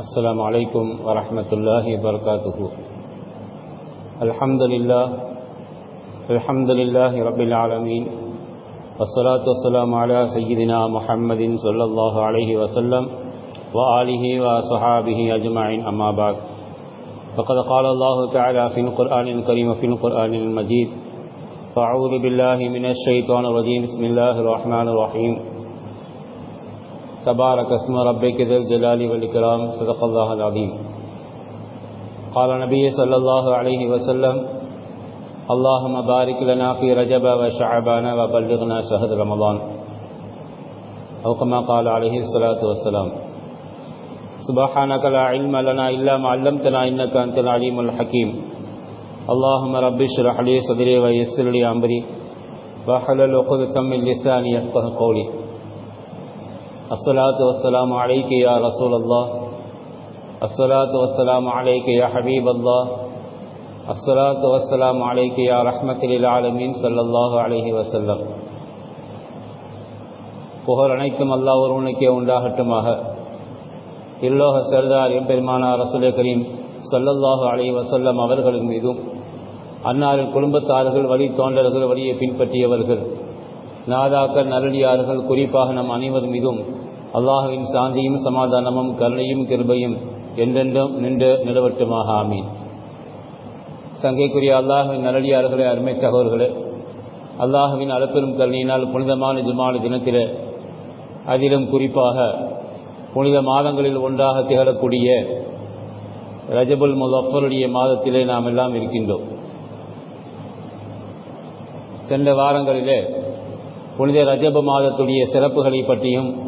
السلام عليكم ورحمة الله وبركاته الحمد لله الحمد لله رب العالمين والصلاة والسلام على سيدنا محمد صلى الله عليه وسلم وآله وصحابه أجمعين أما بعد۔ فقد قال الله تعالى في القرآن الكريم في القرآن المجيد فأعوذ بالله من الشيطان الرجيم بسم الله الرحمن الرحيم تبارک اسم رب کے دل جلالی والاکرام صدق اللہ العظیم. قال نبی صلی اللہ علیہ وسلم اللهم بارک لنا فی رجب و شعبان و بلغنا شہد رمضان. او كما قال علیہ الصلاة والسلام سبحانك لا علم لنا الا ما علمتنا انك انت العلیم الحکیم. اللهم رب اشرح لي صدري ويسر لي امري وحلل عقدة من لساني يفقهوا قولي الصلاة والسلام عليك يا رسول الله الصلاة والسلام عليك يا حبيب الله الصلاة والسلام عليك يا رحمة للعالمين صلى الله عليه وسلم புகழ் அனைத்தும் அல்லாஹ் ஒருவனுக்கே உண்டாகட்டுமாக இல்லோக சர்தார் எம்பெருமானா ரசூலே கரீம் சொல்லல்லாஹு அலை வசல்லம் அவர்களின் மீதும் அன்னாரின் குடும்பத்தார்கள் வழி தோன்றர்கள் வழியை பின்பற்றியவர்கள் நாதாக்கள் நரடியார்கள் குறிப்பாக நம் அனைவர் மீதும் அல்லாஹுவின் சாந்தியும் சமாதானமும் கருணையும் கிருபையும் என்றென்றும் நின்று நிலவட்டுமாக. ஆமீன். சங்கைக்குரிய அல்லாஹுவின் நரடியார்களே அருமை சகோதர்களே அல்லாஹுவின் அளப்பெரும் கருணையினால் புனிதமான ஜுமான தினத்திலே அதிலும் குறிப்பாக புனித மாதங்களில் ஒன்றாக திகழக்கூடிய ரஜபுல் முலஃபருடைய மாதத்திலே நாம் எல்லாம் இருக்கின்றோம். சென்ற வாரங்களிலே புனித ரஜப மாதத்துடைய சிறப்புகளை பற்றியும்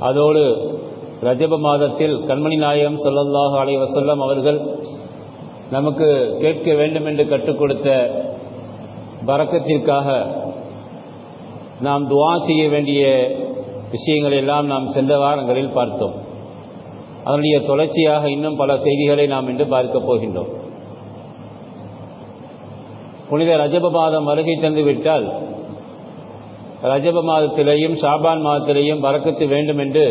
அதோடு ரஜப மாதத்தில் கண்மணி நாயகம் சொல்லல்லாஹ் அலை வசல்லம் அவர்கள் நமக்கு கேட்க வேண்டும் என்று கற்றுக் கொடுத்த பறக்கத்திற்காக நாம் துவா செய்ய வேண்டிய விஷயங்கள் எல்லாம் நாம் சென்ற வாரங்களில் பார்த்தோம். அதனுடைய தொடர்ச்சியாக இன்னும் பல செய்திகளை நாம் இன்று பார்க்கப் போகின்றோம். புனித ரஜப மாதம் வருகை தந்துவிட்டால் விட்டால் ரஜப மாதத்திலேயும் ஷாபான் மாதத்திலேயும் வரக்கத்து வேண்டும் என்று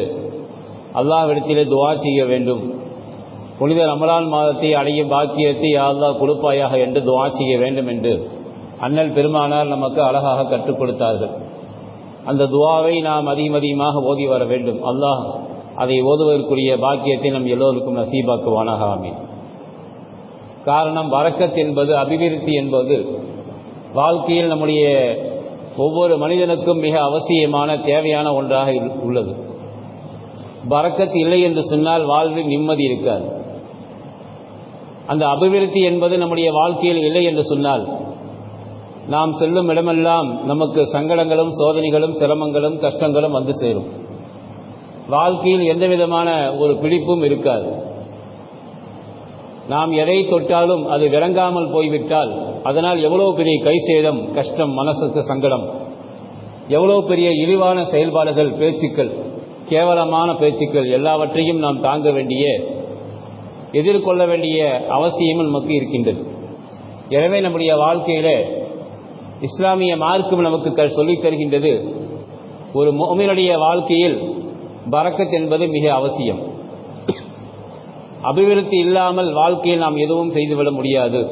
அல்லாஹ்விடத்திலே துவா செய்ய வேண்டும். புனித ரமலான் மாதத்தை அடையும் பாக்கியத்தை அல்லாஹ் கொடுப்பாயாக என்று துவா செய்ய வேண்டும் என்று அண்ணல் பெருமானார் நமக்கு அழகாக கற்றுக் கொடுத்தார்கள். அந்த துவாவை நாம் அதிகம் அதிகமாக ஓதி வர வேண்டும். அல்லாஹ் அதை ஓதுவதற்குரிய பாக்கியத்தை நம் எல்லோருக்கும் நசீபாக்குவானாக ஆமீன். காரணம் வரக்கத் என்பது அபிவிருத்தி என்பது வாழ்க்கையில் நம்முடைய ஒவ்வொரு மனிதனுக்கும் மிக அவசியமான தேவையான ஒன்றாக உள்ளது. பறக்கத் இல்லை என்று சொன்னால் வாழ்வில் நிம்மதி இருக்காது. அந்த அபிவிருத்தி என்பது நம்முடைய வாழ்க்கையில் இல்லை என்று சொன்னால் நாம் செல்லும் இடமெல்லாம் நமக்கு சங்கடங்களும் சோதனைகளும் சிரமங்களும் கஷ்டங்களும் வந்து சேரும். வாழ்க்கையில் எந்த விதமான ஒரு பிடிப்பும் இருக்காது. நாம் எதை தொட்டாலும் அது விளங்காமல் போய்விட்டால் அதனால் எவ்வளோ பெரிய கை சேதம் கஷ்டம் மனசுக்கு சங்கடம். எவ்வளோ பெரிய இழிவான செயல்பாடுகள் பேச்சுக்கள் கேவலமான பேச்சுக்கள் எல்லாவற்றையும் நாம் தாங்க வேண்டிய எதிர்கொள்ள வேண்டிய அவசியமும் நமக்கு இருக்கின்றது. எனவே நம்முடைய வாழ்க்கையில் இஸ்லாமிய மார்க்கம் நமக்கு சொல்லித் தருகின்றது ஒரு மோமினுடைய வாழ்க்கையில் பறக்கத் என்பது மிக அவசியம். அபிவிருத்தி இல்லாமல் வாழ்க்கையில் நாம் எதுவும் செய்துவிட முடியாது.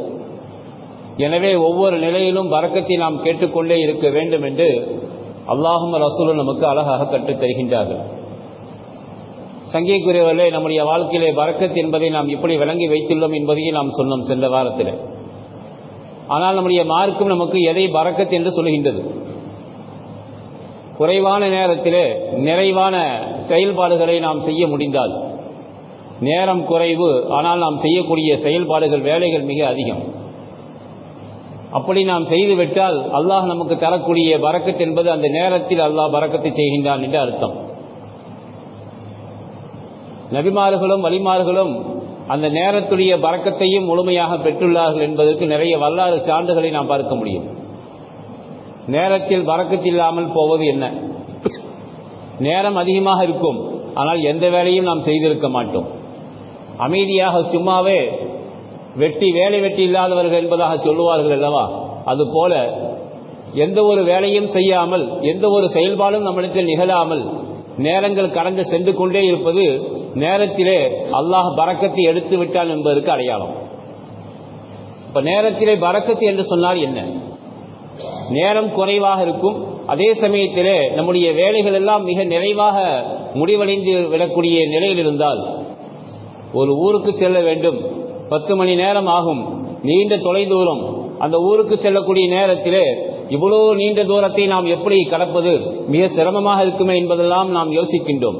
எனவே ஒவ்வொரு நிலையிலும் வரக்கத்தை நாம் கேட்டுக்கொண்டே இருக்க வேண்டும் என்று அல்லாஹும் ரசூலும் நமக்கு அழகாக கற்றுத் தருகின்றார்கள். சங்கிக்குரியவர்களே நம்முடைய வாழ்க்கையிலே வரக்கத் என்பதை நாம் எப்படி விளங்கி வைத்துள்ளோம் என்பதையும் நாம் சொன்னோம் சென்ற வாரத்தில். ஆனால் நம்முடைய மார்க்கும் நமக்கு எதை பறக்கத் என்று சொல்கின்றது குறைவான நேரத்திலே நிறைவான செயல்பாடுகளை நாம் செய்ய முடிந்தால் நேரம் குறைவு ஆனால் நாம் செய்யக்கூடிய செயல்பாடுகள் வேலைகள் மிக அதிகம். அப்படி நாம் செய்துவிட்டால் அல்லாஹ் நமக்கு தரக்கூடிய பறக்கத் என்பது அந்த நேரத்தில் அல்லாஹ் பறக்கத்தை செய்கின்றான் என்று அர்த்தம். நபிமார்களும் வலிமார்களும் அந்த நேரத்துடைய பறக்கத்தையும் முழுமையாக பெற்றுள்ளார்கள் என்பதற்கு நிறைய வரலாறு சான்றுகளை நாம் பார்க்க முடியும். நேரத்தில் பறக்கத்தில்லாமல் போவது என்ன? நேரம் அதிகமாக இருக்கும் ஆனால் எந்த வேலையும் நாம் செய்திருக்க மாட்டோம். அமைதியாக சும்மாவே வெட்டி வேலை வெட்டி இல்லாதவர்கள் என்பதாக சொல்லுவார்கள் அல்லவா? அதுபோல எந்த ஒரு வேலையும் செய்யாமல் எந்த ஒரு செயல்பாடும் நம்மளுக்கு நிகழாமல் நேரங்கள் கடந்து சென்று கொண்டே இருப்பது நேரத்திலே அல்லாஹ் பறக்கத்தை எடுத்து விட்டான் என்பதற்கு அடையாளம். இப்ப நேரத்திலே பறக்கத்து என்று சொன்னால் என்ன? நேரம் குறைவாக இருக்கும். அதே சமயத்திலே நம்முடைய வேலைகள் எல்லாம் மிக நிறைவாக முடிவடைந்து விடக்கூடிய நிலையில் இருந்தால் ஒரு ஊருக்கு செல்ல வேண்டும். பத்து மணி நேரம் ஆகும். நீண்ட தொலைதூரம் அந்த ஊருக்கு செல்லக்கூடிய நேரத்திலே இவ்வளோ நீண்ட தூரத்தை நாம் எப்படி கடப்பது? மிக சிரமமாக இருக்குமே என்பதெல்லாம் நாம் யோசிக்கின்றோம்.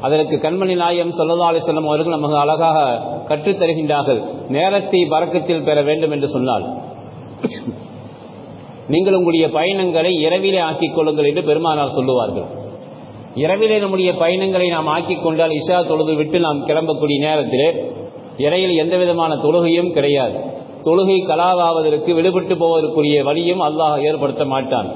அதற்கு கண்மணி நாயம் சொல்லல்லா அலிசல்லம் அவர்கள் நமக்கு அழகாக கற்றுத் தருகின்றார்கள். நேரத்தை பறக்கத்தில் பெற வேண்டும் என்று சொன்னால் நீங்கள் உங்களுடைய பயணங்களை இரவிலே ஆக்கிக் கொள்ளுங்கள் என்று பெருமானார் சொல்லுவார்கள். இரவிலே நம்முடைய பயணங்களை நாம் ஆக்கிக் கொண்டால் இஷா தொழுது விட்டு நாம் கிளம்பக்கூடிய நேரத்திலே இறையில் எந்த விதமான தொழுகையும் கிடையாது. தொழுகை கலாவாவதற்கு விடுபட்டு போவதற்குரிய வழியும் அல்லாஹ் ஏற்படுத்த மாட்டான்.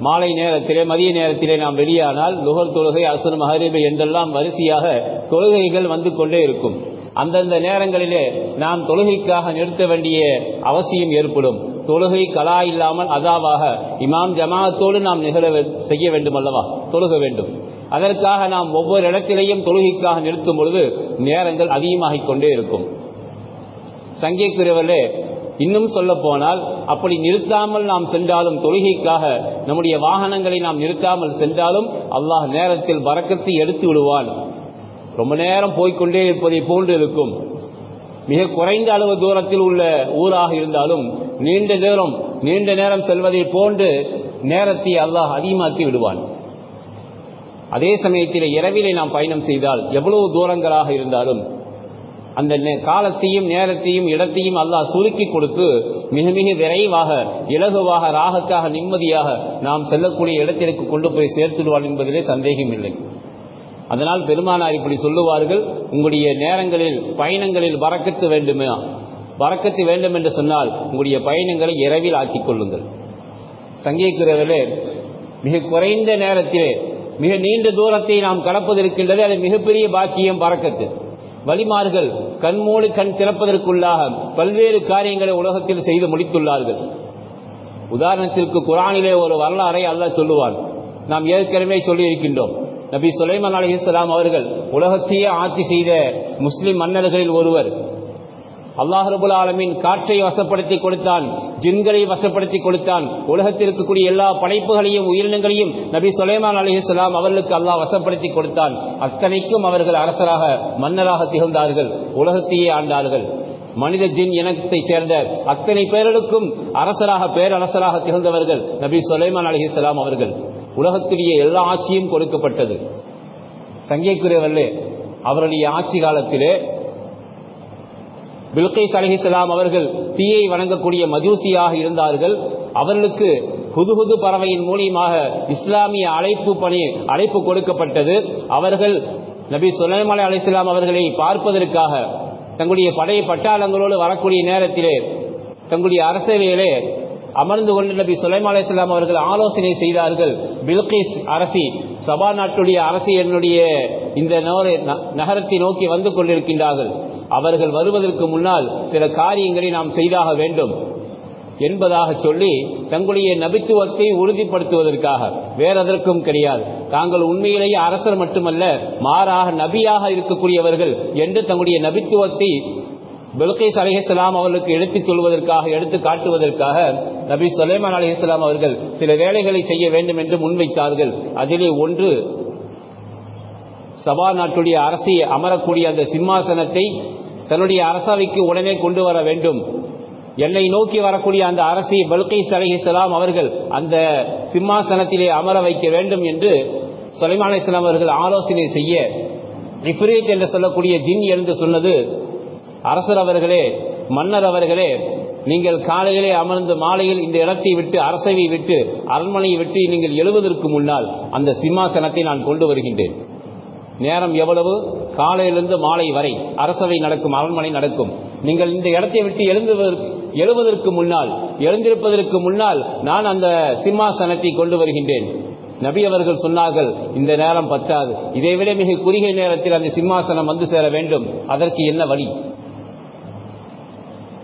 மாலை நேரத்திலே மதிய நேரத்திலே நாம் வெளியானால் லுகர் தொழுகை அசுர் மஹரிபு என்றெல்லாம் வரிசையாக தொழுகைகள் வந்து கொண்டே இருக்கும். அந்தந்த நேரங்களிலே நாம் தொழுகைக்காக நிறுத்த வேண்டிய அவசியம் ஏற்படும். தொழுகை கலா இல்லாமல் அதாவாக இமாம் ஜமாத்தோடு நாம் நிகழ செய்ய வேண்டும் அல்லவா தொழுக வேண்டும். அதற்காக நாம் ஒவ்வொரு இடத்திலேயும் தொழுகைக்காக நிறுத்தும் பொழுது நேரங்கள் அதிகமாகிக் கொண்டே இருக்கும். சங்கைக்குரியவர்களே இன்னும் சொல்ல போனால் அப்படி நிறுத்தாமல் நாம் சென்றாலும் தொழுகைக்காக நம்முடைய வாகனங்களை நாம் நிறுத்தாமல் சென்றாலும் அல்லாஹ் நேரத்தில் வரக்கத்தை எடுத்து விடுவான். ரொம்ப நேரம் போய்கொண்டே இருப்பதை போன்று இருக்கும். மிக குறைந்த அளவு தூரத்தில் உள்ள ஊராக இருந்தாலும் நீண்ட நேரம் நீண்ட நேரம் செல்வதை போன்று நேரத்தை அல்லாஹ் அதிகமாக்கி விடுவான். அதே சமயத்தில் இரவிலே நாம் பயணம் செய்தால் எவ்வளவு தூரங்களாக இருந்தாலும் அந்த காலத்தையும் நேரத்தையும் இடத்தையும் அல்லாஹ் சுருக்கி கொடுத்து மிக மிக விரைவாக இலகுவாக ராகக்காக நிம்மதியாக நாம் செல்லக்கூடிய இடத்திற்கு கொண்டு போய் சேர்த்துடுவான் என்பதிலே சந்தேகம் இல்லை அதனால் பெருமானார் இப்படி சொல்லுவார்கள் உங்களுடைய நேரங்களில் பயணங்களில் வரக்கத்து வேண்டுமே? வரக்கத்து வேண்டும் என்று சொன்னால் உங்களுடைய பயணங்களை இரவில் ஆக்கிக் கொள்ளுங்கள். சங்கீக்கிறவர்களே மிக குறைந்த நேரத்திலே மிக நீண்ட தூரத்தை நாம் கடப்பதற்கின்றது அது மிகப்பெரிய பாக்கியம் பறக்கத்து வழிமார்கள் கண்மூடி கண் திறப்பதற்குள்ளாக பல்வேறு காரியங்களை உலகத்தில் செய்து முடித்துள்ளார்கள். உதாரணத்திற்கு குரானிலே ஒரு வரலாறை அல்ல சொல்லுவான். நாம் ஏற்கனவே சொல்லியிருக்கின்றோம். நபி சுலைமான் அலி இஸ்லாம் அவர்கள் உலகத்தையே ஆட்சி செய்த முஸ்லிம் மன்னர்களில் ஒருவர். அல்லாஹ் ரபுல் ஆலமின் காற்றை வசப்படுத்தி கொடுத்தான் ஜின்களை வசப்படுத்தி கொடுத்தான். உலகத்தில் இருக்கக்கூடிய எல்லா படைப்புகளையும் உயிரினங்களையும் நபி சுலைமான் அலி இஸ்லாம் அவர்களுக்கு அல்லாஹ் வசப்படுத்தி கொடுத்தான். அத்தனைக்கும் அவர்கள் அரசராக மன்னராக திகழ்ந்தார்கள். உலகத்தையே ஆண்டார்கள். மனித ஜின் இனத்தை சேர்ந்த அத்தனை பேர்களுக்கும் அரசராக பேரரசராக திகழ்ந்தவர்கள் நபி சுலைமான் அலிஹிஸ்லாம் அவர்கள். உலகத்திலேயே எல்லா ஆட்சியும் கொடுக்கப்பட்டது. சங்கைக்குரியவர்களே அவருடைய ஆட்சி காலத்திலே பில்கைஸ் அலிஹிஸ்லாம் அவர்கள் தீயை வணங்கக்கூடிய மஜூசியாக இருந்தார்கள். அவர்களுக்கு புதுகுது பறவையின் மூலியமாக இஸ்லாமிய அழைப்பு பணி அழைப்பு கொடுக்கப்பட்டது. அவர்கள் நபி சுலைமலை அலிஸ்லாம் அவர்களை பார்ப்பதற்காக தங்களுடைய படை பட்டாளங்களோடு வரக்கூடிய நேரத்திலே தங்களுடைய அரசவையிலே அமர்ந்து கொண்டு நபி சுலைமா அலிஸ்லாம் அவர்கள் ஆலோசனை செய்தார்கள். பில்கிஸ் அரசி சபா நாட்டுடைய அரசி என்னுடைய இந்த நகரத்தை நோக்கி வந்து கொண்டிருக்கின்றார்கள். அவர்கள் வருவதற்கு முன்னால் சில காரியங்களை நாம் செய்தாக வேண்டும் என்பதாக சொல்லி தங்களுடைய நபித்துவத்தை உறுதிப்படுத்துவதற்காக. வேறெதற்கும் கிடையாது. தாங்கள் உண்மையிலேயே அரசர் மட்டுமல்ல மாறாக நபியாக இருக்கக்கூடியவர்கள் என்று தங்களுடைய நபித்துவத்தை பெல்கைஸ் அலிஹலாம் அவர்களுக்கு எடுத்துச் சொல்வதற்காக எடுத்து காட்டுவதற்காக நபி சுலைமான் அலிஹலாம் அவர்கள் சில வேலைகளை செய்ய வேண்டும் என்று முன்வைத்தார்கள். அதிலே ஒன்று சபா நாட்டுடைய அரசி அமரக்கூடிய அந்த சிம்மாசனத்தை தன்னுடைய அரசவைக்கு உடனே கொண்டு வர வேண்டும். என்னை நோக்கி வரக்கூடிய அந்த அரசி பல்கைஸ் அலிஹலாம் அவர்கள் அந்த சிம்மாசனத்திலே அமர வைக்க வேண்டும் என்று சுலைமான் அலிஸ்லாம் அவர்கள் ஆலோசனை செய்ய ரிஃபரேட் என்று சொல்லக்கூடிய ஜின் என்று சொன்னது அரசர் அவர்களே மன்னர் அவர்களே நீங்கள் காலையிலே அமர்ந்து மாலையில் இந்த இடத்தை விட்டு அரசவை விட்டு அரண்மனையை விட்டு நீங்கள் எழுவதற்கு முன்னால் அந்த சிம்மாசனத்தை நான் கொண்டு வருகின்றேன். நேரம் எவ்வளவு? காலையிலிருந்து மாலை வரை அரசவை நடக்கும் அரண்மனை நடக்கும். நீங்கள் இந்த இடத்தை விட்டு எழுந்துவதற்கு எழுவதற்கு முன்னால் எழுந்திருப்பதற்கு முன்னால் நான் அந்த சிம்மாசனத்தை கொண்டு வருகின்றேன். நபி அவர்கள் சொன்னார்கள் இந்த நேரம் பத்தாது. இதைவிட மிக குறுகிய நேரத்தில் அந்த சிம்மாசனம் வந்து சேர வேண்டும். அதற்கு என்ன வழி?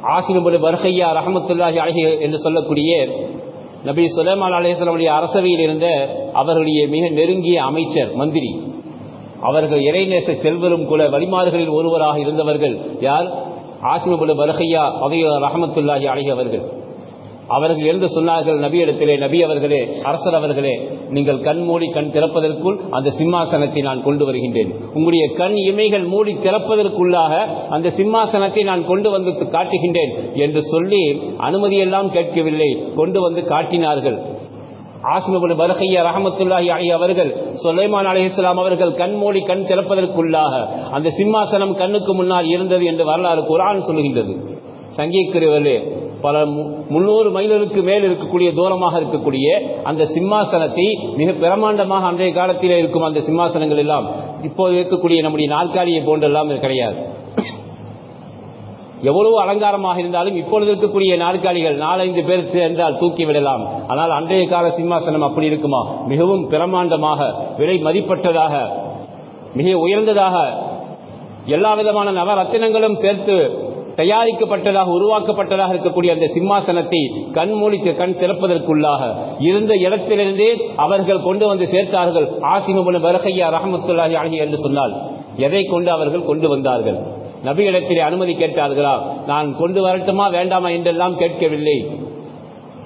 ஆசிபுல் பர்ஹையா ரஹமத்துல்லாஹி அழகி என்று சொல்லக்கூடிய நபி சுலைமான் அலேஸ்வரமுடைய அரசவையில் இருந்த அவர்களுடைய மிக நெருங்கிய அமைச்சர் மந்திரி. அவர்கள் இறைநேச செல்வரும் கூட வழிமாறுகளில் ஒருவராக இருந்தவர்கள் யார்? ஆசிமபுல வருகையா அவைய ரஹமத்துல்லாஹி அழகி அவர்கள். அவர்கள் எழுந்து சொன்னார்கள் நபியிடத்திலே நபி அவர்களே அரசர் அவர்களே நீங்கள் கண் மூடி கண் திறப்பதற்குள் அந்த சிம்மாசனத்தை நான் கொண்டு வருகின்றேன். உங்களுடைய கண் இமைகள் மூடி திறப்பதற்குள்ளாக அந்த சிம்மாசனத்தை நான் கொண்டு வந்து காட்டுகின்றேன் என்று சொல்லி அனுமதியெல்லாம் கேட்கவில்லை. கொண்டு வந்து காட்டினார்கள். ஆசிமபுல் பலகையா ரஹமத்துல்லாஹி ஆகிய அவர்கள் சுலைமான் அலிஹிஸ்லாம் அவர்கள் கண் மூடி கண் திறப்பதற்குள்ளாக அந்த சிம்மாசனம் கண்ணுக்கு முன்னால் இருந்தது என்று வரலாறு குரான் சொல்லுகின்றது. சங்கீக்கிரவர்களே பல முன்னூறு மைலருக்கு மேல் இருக்கக்கூடிய தூரமாக இருக்கக்கூடிய அந்த சிம்மாசனத்தை மிக பிரமாண்டமாக அன்றைய காலத்தில் இருக்கும் அந்த சிம்மாசனங்கள் எல்லாம் இப்போது இருக்கக்கூடிய நம்முடைய நாற்காலியை போன்றெல்லாம் கிடையாது. எவ்வளவு அலங்காரமாக இருந்தாலும் இப்பொழுது இருக்கக்கூடிய நாற்காலிகள் நாலஞ்சு பேர் சேர்ந்தால் தூக்கி விடலாம். ஆனால் அன்றைய கால சிம்மாசனம் அப்படி இருக்குமா? மிகவும் பிரமாண்டமாக விலை மதிப்பற்றதாக மிக உயர்ந்ததாக எல்லா விதமான நவரத்தினங்களும் சேர்த்து தயாரிக்கப்பட்டதாக உருவாக்கப்பட்டதாக இருக்கக்கூடிய அந்த சிம்மாசனத்தை கண்மூலிக்கு கண் திறப்பதற்குள்ளாக இருந்த இடத்திலிருந்தே அவர்கள் கொண்டு வந்து சேர்த்தார்கள். ஆசிமபுன வரகையா ரஹமத்துல்லாஹி அழகி என்று சொன்னால் எதை கொண்டு அவர்கள் கொண்டு வந்தார்கள்? நபி இடத்திலே அனுமதி கேட்டார்களா? நான் கொண்டு வரட்டுமா வேண்டாமா என்றெல்லாம் கேட்கவில்லை.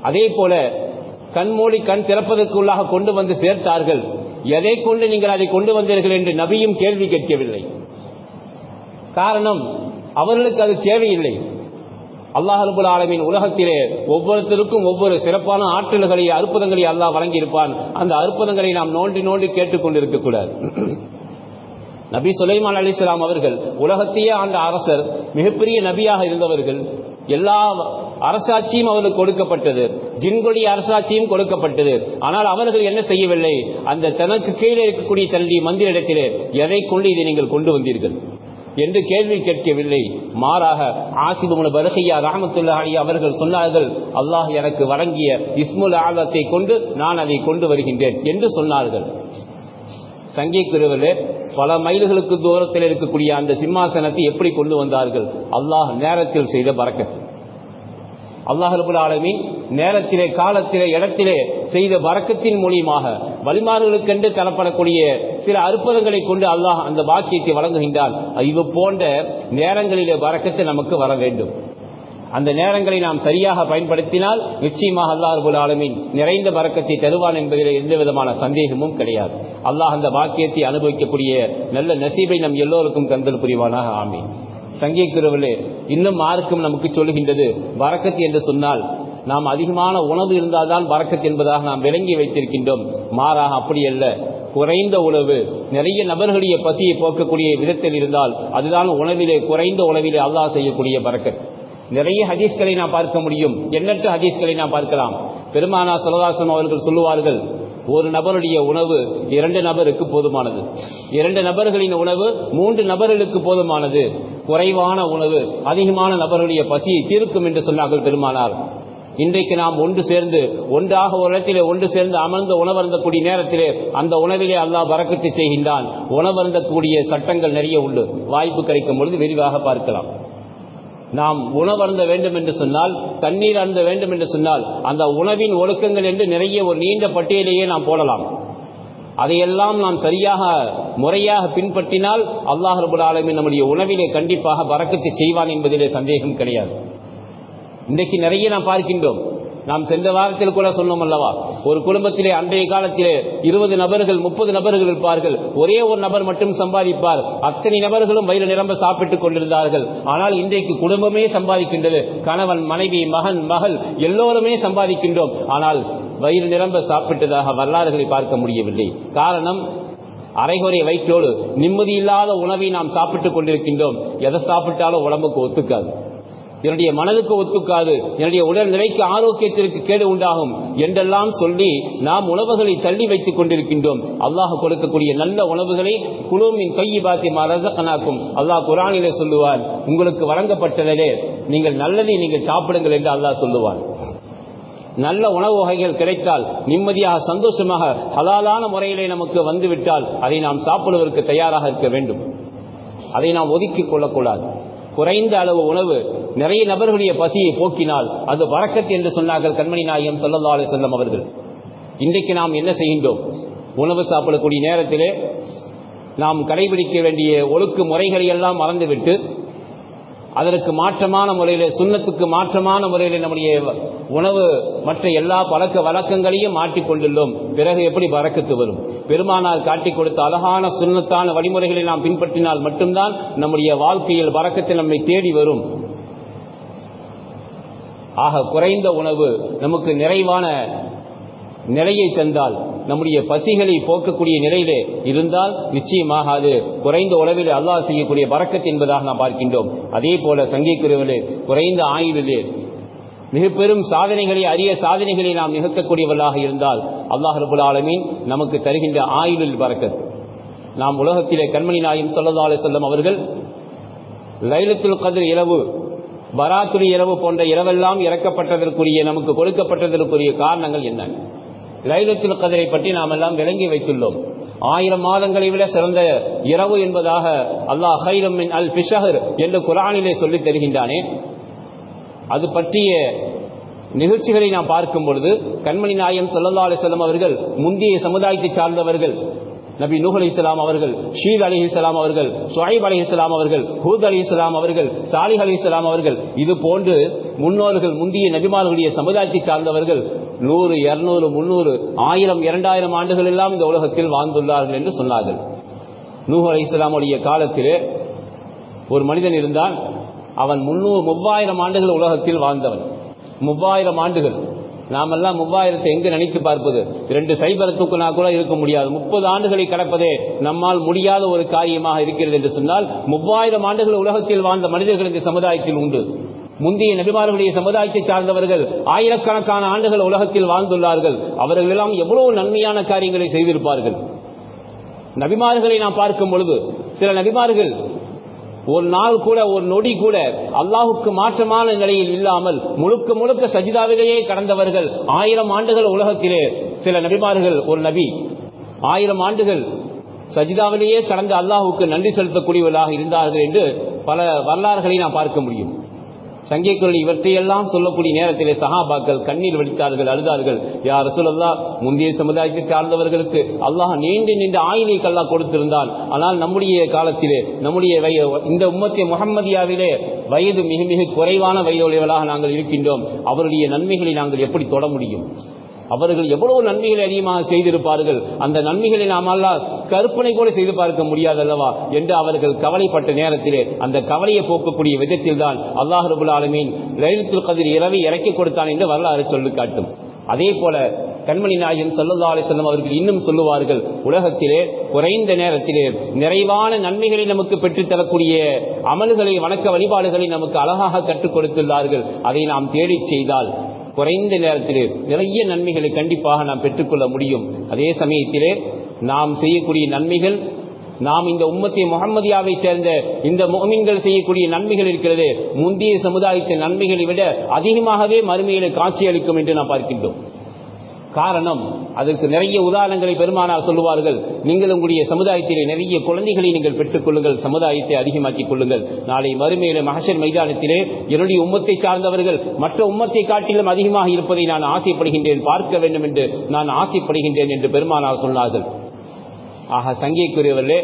அதே போல கண்மூடி கண் திறப்பதற்குள்ளாக கொண்டு வந்து சேர்த்தார்கள். எதை கொண்டு நீங்கள் அதை கொண்டு வந்தீர்கள் என்று நபியும் கேள்வி கேட்கவில்லை. காரணம் அவர்களுக்கு அது தேவையில்லை. அல்லாஹ் ஆலமின் உலகத்திலே ஒவ்வொருத்தருக்கும் ஒவ்வொரு சிறப்பான ஆற்றல்களை அற்புதங்களை அல்லாஹ் வழங்கியிருப்பான். அந்த அற்புதங்களை நாம் நோண்டி நோண்டி கேட்டுக்கொண்டிருக்க கூடாது நபி சுலைமான் அலிஸ்லாம் அவர்கள் உலகத்தையே ஆண்ட அரசர் மிகப்பெரிய நபியாக இருந்தவர்கள். எல்லா அரசாட்சியும் அவர்களுக்கு கொடுக்கப்பட்டது. ஜின்கொடி அரசாட்சியும் கொடுக்கப்பட்டது. ஆனால் அவர்கள் என்ன செய்யவில்லை? அந்த தனக்கு கீழே இருக்கக்கூடிய தன்னுடைய மந்திரிடத்திலே எதை கொண்டு இதை நீங்கள் கொண்டு வந்தீர்கள்? என்று கேள்வி கேட்கவில்லை. மாறாக ஆசிபுமுன பருகையா ராமத்துல்லா அலி அவர்கள் சொன்னார்கள் அல்லாஹ் எனக்கு வழங்கிய இஸ்முல் ஆலத்தை கொண்டு நான் அதை கொண்டு வருகின்றேன் என்று சொன்னார்கள். சங்கீக்குருவிலே பல மைல்களுக்கு தூரத்தில் இருக்கக்கூடிய அந்த சிம்மாசனத்தை எப்படி கொண்டு வந்தார்கள்? அல்லாஹ் நேரத்தில் செய்த பறக்கத்து. அல்லாஹபுல் ஆலமின் நேரத்திலே காலத்திலே இடத்திலே செய்த வரக்கத்தின் மூலியமாக வழிமாறுகளுக்கென்று தரப்படக்கூடிய சில அற்புதங்களை கொண்டு அல்லாஹ் அந்த பாக்கியத்தை வழங்குகின்றான். இது போன்ற நேரங்களிலே வரக்கத்தை நமக்கு வர வேண்டும். அந்த நேரங்களை நாம் சரியாக பயன்படுத்தினால் நிச்சயமாக அல்லாஹ் ஆலமின் நிறைந்த வரக்கத்தை தருவான் என்பதில் எந்த விதமான சந்தேகமும் கிடையாது. அல்லாஹ் அந்த பாக்கியத்தை அனுபவிக்கக்கூடிய நல்ல நசீபை நம் எல்லோருக்கும் தந்தல் புரிவானாக. ஆமீன். சங்கிக்கிறவர்களே இன்னும் மார்க்கம் நமக்கு சொல்லுகின்றது. வரக்கத்து என்று சொன்னால் நாம் அதிகமான உணவு இருந்தால்தான் வரக்கத்து என்பதாக நாம் விளங்கி வைத்திருக்கின்றோம். மாறாக அப்படி அல்ல. குறைந்த உணவு நிறைய நபர்களுடைய பசியை போக்கக்கூடிய விதத்தில் இருந்தால் அதுதான் உணவிலே குறைந்த உணவிலே அல்லாஹ் செய்யக்கூடிய பறக்கத் நிறைய ஹதீஸ்களை நாம் பார்க்க முடியும். எண்ணற்ற ஹதீஸ்களை நாம் பார்க்கலாம். பெருமானா சலதாசம் அவர்கள் சொல்லுவார்கள் ஒரு நபருடைய உணவு இரண்டு நபருக்கு போதுமானது. இரண்டு நபர்களின் உணவு மூன்று நபர்களுக்கு போதுமானது. குறைவான உணவு அதிகமான நபர்களுடைய பசியை தீர்க்கும் என்று சொன்னார்கள் பெருமானார். இன்றைக்கு நாம் ஒன்று சேர்ந்து ஒன்றாக ஒரு இடத்திலே ஒன்று சேர்ந்து அமர்ந்த உணவருந்தக்கூடிய நேரத்திலே அந்த உணவிலே அல்லாஹ் பறக்கத்தை செய்கின்றான். உணவருந்தக்கூடிய சட்டங்கள் நிறைய உண்டு. வாய்ப்பு கிடைக்கும் பொழுது விரிவாக பார்க்கலாம். நாம் உணவருந்த வேண்டும் என்று சொன்னால் தண்ணீர் அருந்த வேண்டும் என்று சொன்னால் அந்த உணவின் ஒழுக்கங்கள் என்று நிறைய ஒரு நீண்ட பட்டியலையே நாம் போடலாம். அதையெல்லாம் நாம் சரியாக முறையாக பின்பற்றினால் அல்லாஹ் ரபுல் ஆலமின் நம்முடைய உணவிலே கண்டிப்பாக பறக்கத்தை செய்வான் என்பதிலே சந்தேகம் கிடையாது. இன்றைக்கு நிறைய நாம் பார்க்கின்றோம். நாம் சென்ற வாரத்தில் கூட சொன்னோம் அல்லவா? ஒரு குடும்பத்திலே அன்றைய காலத்திலே இருபது நபர்கள் முப்பது நபர்கள் இருப்பார்கள். ஒரே ஒரு நபர் மட்டும் சம்பாதிப்பார். அத்தனை நபர்களும் வயிறு நிரம்ப சாப்பிட்டுக் கொண்டிருந்தார்கள். ஆனால் இன்றைக்கு குடும்பமே சம்பாதிக்கின்றது. கணவன் மனைவி மகன் மகள் எல்லோருமே சம்பாதிக்கின்றோம். ஆனால் வயிறு நிரம்ப சாப்பிட்டதாக வரலாறுகளை பார்க்க முடியவில்லை. காரணம் அரைகுறை வயிற்றோடு நிம்மதியில்லாத உணவை நாம் சாப்பிட்டுக் கொண்டிருக்கின்றோம். எதை சாப்பிட்டாலும் உடம்புக்கு ஒத்துக்காது. என்னுடைய மனதுக்கு ஒத்துக்காது. என்னுடைய உடல் நிலைக்கு ஆரோக்கியத்திற்கு கேடு உண்டாகும் என்றெல்லாம் சொல்லி நாம் உணவுகளை தள்ளி வைத்துக் கொண்டிருக்கின்றோம். அல்லாஹ் கொடுக்கக்கூடிய நல்ல உணவுகளை குழுமின் கையை பாத்தி மரதக்கனாக்கும் அல்லாஹ் குரானிலே சொல்லுவார் உங்களுக்கு வழங்கப்பட்டதிலே நீங்கள் நல்லதை நீங்கள் சாப்பிடுங்கள் என்று அல்லாஹ் சொல்லுவார் நல்ல உணவு வகைகள் கிடைத்தால் நிம்மதியாக சந்தோஷமாக ஹலாலான முறையிலே நமக்கு வந்துவிட்டால் அதை நாம் சாப்பிடுவதற்கு தயாராக இருக்க வேண்டும். அதை நாம் ஒதுக்கிக் கொள்ளக்கூடாது. குறைந்த அளவு உணவு நிறைய நபர்களுடைய பசியை போக்கினால் அது வரக்கத் என்று சொன்னார்கள் கண்மணி நாயகம் சொல்லல்லா அலி செல்லம் அவர்கள். இன்றைக்கு நாம் என்ன செய்கின்றோம்? உணவு சாப்பிடக்கூடிய நேரத்திலே நாம் கடைபிடிக்க வேண்டிய ஒழுக்கு முறைகளை எல்லாம் மறந்துவிட்டு அதற்கு மாற்றமான முறையில் சுண்ணத்துக்கு மாற்றமான முறையில் நம்முடைய உணவு மற்ற எல்லா பழக்க வழக்கங்களையும் மாற்றிக்கொண்டுள்ளோம் பிறகு எப்படி வரக்கத்து வரும்? பெருமானால் காட்டிக் கொடுத்த அழகான சுண்ணத்தான வழிமுறைகளை நாம் பின்பற்றினால் மட்டும்தான் நம்முடைய வாழ்க்கையில் வரக்கத்தை நம்மை தேடி வரும். ஆக குறைந்த உணவு நமக்கு நிறைவான நிலையை தந்தால் நம்முடைய பசிகளை போக்கக்கூடிய நிலையிலே இருந்தால் நிச்சயமாக அது குறைந்த உணவில் அல்லாஹ் செய்யக்கூடிய பறக்கத் என்பதாக நாம் பார்க்கின்றோம். அதே போல சங்கிக்குரியவர்களே குறைந்த ஆயுளிலே மிக பெரும் சாதனைகளை அரிய சாதனைகளை நாம் நிகழ்த்தக்கூடியவர்களாக இருந்தால் அல்லாஹ் ரபுல் ஆலமீன் நமக்கு தருகின்ற ஆயுளில் பறக்கத். நாம் உலகத்திலே கண்மணி நாயும் சொல்லதாலே செல்லும் அவர்கள் லைலத்துல் கதிர் இரவு பராத்துரி இரவு போன்ற இரவெல்லாம் இறக்கப்பட்டதற்குரிய நமக்கு கொடுக்கப்பட்டதற்குரிய காரணங்கள் என்ன? லைலத்தில் கதிரை பற்றி நாம் எல்லாம் விளங்கி வைத்துள்ளோம். ஆயிரம் மாதங்களை விட சிறந்த இரவு என்பதாக அல்லாஹ் ஹைரம் அல் பிஷஹர் என்று குரானிலே சொல்லித் தருகின்றானே. அது பற்றிய நிகழ்ச்சிகளை நாம் பார்க்கும் பொழுது கண்மணி நாயம் சொல்லல்லா அலிசல்லம் அவர்கள் முந்தைய சமுதாயத்தை சார்ந்தவர்கள் நபி நூஹ் அலி இஸ்லாம் அவர்கள் ஷீத் அலி இஸ்லாம் அவர்கள் சுஹைப் அலி இஸ்லாம் அவர்கள் ஹூத் அலி இஸ்லாம் அவர்கள் சாலிஹ் அலி இஸ்லாம் அவர்கள் இது போன்று முன்னோர்கள் முந்தைய நபிமார்களுடைய சமுதாயத்தை சார்ந்தவர்கள் நூறு இருநூறு முன்னூறு ஆயிரம் இரண்டாயிரம் ஆண்டுகள் எல்லாம் இந்த உலகத்தில் வாழ்ந்துள்ளார்கள் என்று சொன்னார்கள். நூஹ் அலி இஸ்லாமுடைய காலத்திலே ஒரு மனிதன் இருந்தான் அவன் முன்னூறு மூவாயிரம் ஆண்டுகள் உலகத்தில் வாழ்ந்தவன். மூவாயிரம் ஆண்டுகள். நாமெல்லாம் மூவாயிரத்தை எங்கு நினைத்து பார்ப்பது? இரண்டு சைபர் தூக்குனா கூட இருக்க முடியாது. முப்பது ஆண்டுகளை கடப்பதே நம்மால் முடியாத ஒரு காரியமாக இருக்கிறது என்று சொன்னால் மூவாயிரம் ஆண்டுகள் உலகத்தில் வாழ்ந்த மனிதர்கள் இந்த சமுதாயத்தில் உண்டு. முந்தைய நபிமார்களுடைய சமுதாயத்தை சார்ந்தவர்கள் ஆயிரக்கணக்கான ஆண்டுகள் உலகத்தில் வாழ்ந்துள்ளார்கள். அவர்கள் எல்லாம் எவ்வளவு நன்மையான காரியங்களை செய்திருப்பார்கள். நபிமார்களை நாம் பார்க்கும் பொழுது சில நபிமார்கள் ஒரு நாள் கூட ஒரு நொடி கூட அல்லாஹுக்கு மாற்றமான நிலையில் இல்லாமல் முழுக்க முழுக்க சஜிதாவிலேயே கடந்தவர்கள் ஆயிரம் ஆண்டுகள் உலகத்திலே. சில நபிமார்கள் ஒரு நபி ஆயிரம் ஆண்டுகள் சஜிதாவிலேயே கடந்த அல்லாஹுக்கு நன்றி செலுத்தக்கூடியவர்களாக இருந்தார்கள் என்று பல வரலாறுகளை நாம் பார்க்க முடியும். சங்கைக்குரல் இவற்றையெல்லாம் சொல்லக்கூடிய நேரத்திலே சஹாபாக்கள் கண்ணீர் வடித்தார்கள் அழுதார்கள். யார் சொல்லல்லா முந்தைய சமுதாயத்தை சார்ந்தவர்களுக்கு அல்லாஹ் நீண்டு நீண்டு ஆயினை கல்லா கொடுத்திருந்தான். ஆனால் நம்முடைய காலத்திலே நம்முடைய வய இந்த உம்மத்திய முகம்மதியாவிலே வயது மிக மிக குறைவான வயதுடையவர்களாக நாங்கள் இருக்கின்றோம். அவருடைய நன்மைகளை நாங்கள் எப்படி தொட முடியும்? அவர்கள் எவ்வளவு நன்மைகளை அதிகமாக செய்திருப்பார்கள். அந்த நன்மைகளை நாமெல்லாம் கற்பனை கூட செய்து பார்க்க முடியாதல்லவா? என்று அவர்கள் கவலைப்பட்ட நேரத்திலே அந்த கவலையை போக்கக்கூடிய விதத்தில் தான் அல்லாஹ் ரபுல் ஆலமீன் லலித்துல் கதிர் இரவை இறக்கி கொடுத்தான் என்று வரலாறு சொல்லி காட்டும் அதே போல கண்மணி நாயகம் சல்லா அலிசல்லம் அவர்கள் இன்னும் சொல்லுவார்கள் உலகத்திலே குறைந்த நேரத்திலே நிறைவான நன்மைகளை நமக்கு பெற்றுத்தரக்கூடிய அமல்களை வணக்க வழிபாடுகளை நமக்கு அழகாக கற்றுக் கொடுத்துள்ளார்கள். அதை நாம் தேடி செய்தால் குறைந்த நேரத்திலே நிறைய நன்மைகளை கண்டிப்பாக நாம் பெற்றுக்கொள்ள முடியும். அதே சமயத்திலே நாம் செய்யக்கூடிய நன்மைகள் நாம் இந்த உம்மத்தி முகமதியாவை சேர்ந்த இந்த முகமீன்கள் செய்யக்கூடிய நன்மைகள் இருக்கிறது. முந்தைய சமுதாயத்தின் நன்மைகளை விட அதிகமாகவே மறுமையில காட்சியளிக்கும் என்று நாம் பார்க்கின்றோம். காரணம். அதற்கு நிறைய உதாரணங்களை பெருமானார் சொல்லுவார்கள். நீங்கள் உங்களுடைய சமுதாயத்திலே நிறைய குழந்தைகளை நீங்கள் பெற்றுக் கொள்ளுங்கள். சமுதாயத்தை அதிகமாக்கிக் கொள்ளுங்கள். நாளை மறுமையில மகசர் மைதானத்திலே என்னுடைய உம்மத்தை சார்ந்தவர்கள் மற்ற உம்மத்தை காட்டிலும் அதிகமாக இருப்பதை நான் ஆசைப்படுகின்றேன். பார்க்க வேண்டும் என்று நான் ஆசைப்படுகின்றேன் என்று பெருமானார் சொன்னார்கள். ஆக சங்கைக்குரியவர்களே